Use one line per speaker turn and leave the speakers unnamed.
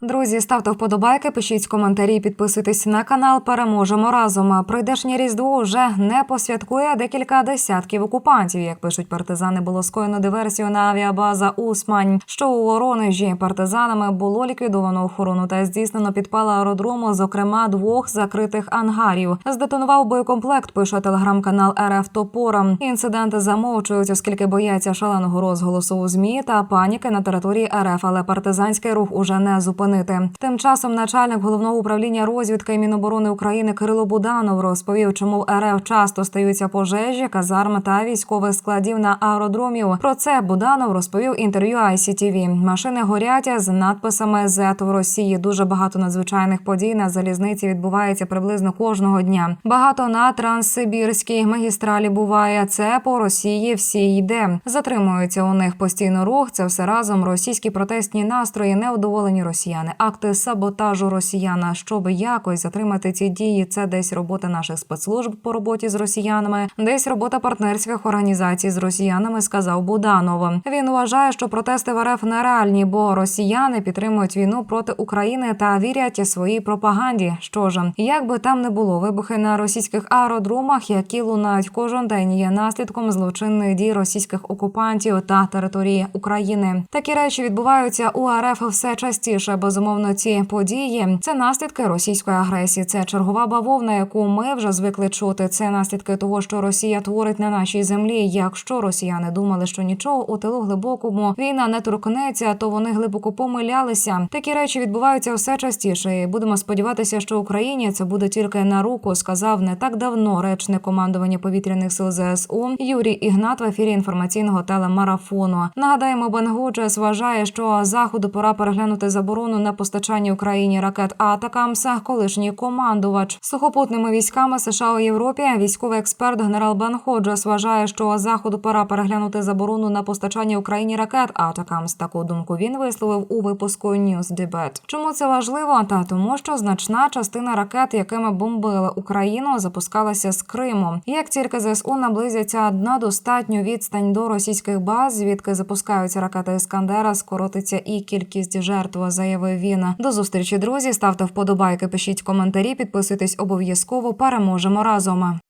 Друзі, ставте вподобайки, пишіть коментарі, підписуйтесь на канал. Переможемо разом. Прийдешнє різдво вже не посвяткує декілька десятків окупантів. Як пишуть партизани, було скоєно диверсію на авіабаза Усмань, що у Воронежі партизанами було ліквідовано охорону та здійснено підпал аеродрому, зокрема двох закритих ангарів. Здетонував боєкомплект. Пише телеграм-канал РФ Топора. Інциденти замовчують, оскільки бояться шаленого розголосу у змі та паніки на території РФ, але партизанський рух уже не зупинити. Тим часом начальник головного управління розвідки Міноборони України Кирило Буданов розповів, чому РФ часто стаються пожежі, казарм та військових складів на аеродромів. Про це Буданов розповів інтерв'ю ICTV. Машини горять з надписами «Z» в Росії. Дуже багато надзвичайних подій на залізниці відбувається приблизно кожного дня. Багато на транссибірській магістралі буває. Це по Росії всі йде. Затримуються у них постійно рух. Це все разом російські протестні настрої, неудоволені росіяни, акти саботажу росіяна. Щоб якось затримати ці дії, це десь робота наших спецслужб по роботі з росіянами, десь робота партнерських організацій з росіянами, сказав Буданов. Він вважає, що протести в РФ нереальні, бо росіяни підтримують війну проти України та вірять своїй пропаганді. Що ж, як би там не було, вибухи на російських аеродромах, які лунають кожен день, є наслідком злочинних дій російських окупантів та території України. Такі речі відбуваються у РФ все частіше. Безумовно, ці події це наслідки російської агресії. Це чергова бавовна, яку ми вже звикли чути. Це наслідки того, що Росія творить на нашій землі. Якщо росіяни думали, що нічого у тилу глибокому війна не торкнеться, то вони глибоко помилялися. Такі речі відбуваються все частіше. І будемо сподіватися, що Україні це буде тільки на руку. Сказав не так давно речник командування повітряних сил ЗСУ Юрій Ігнат в ефірі інформаційного телемарафону. Нагадаємо, Бенгуджес вважає, що заходу пора переглянути заборону на постачання Україні ракет Атакамс. Колишній командувач сухопутними військами США у Європі. Військовий експерт генерал Бен Ходжес вважає, що заходу пора переглянути заборону на постачання Україні ракет Атакамс. Таку думку він висловив у випуску News Debate. Чому це важливо? Та тому, що значна частина ракет, якими бомбили Україну, запускалася з Криму. Як тільки ЗСУ наблизяться на достатню відстань до російських баз, звідки запускаються ракети Іскандера, скоротиться і кількість жертв, заявив він. До зустрічі, друзі. Ставте вподобайки, пишіть коментарі, підписуйтесь обов'язково. Переможемо разом.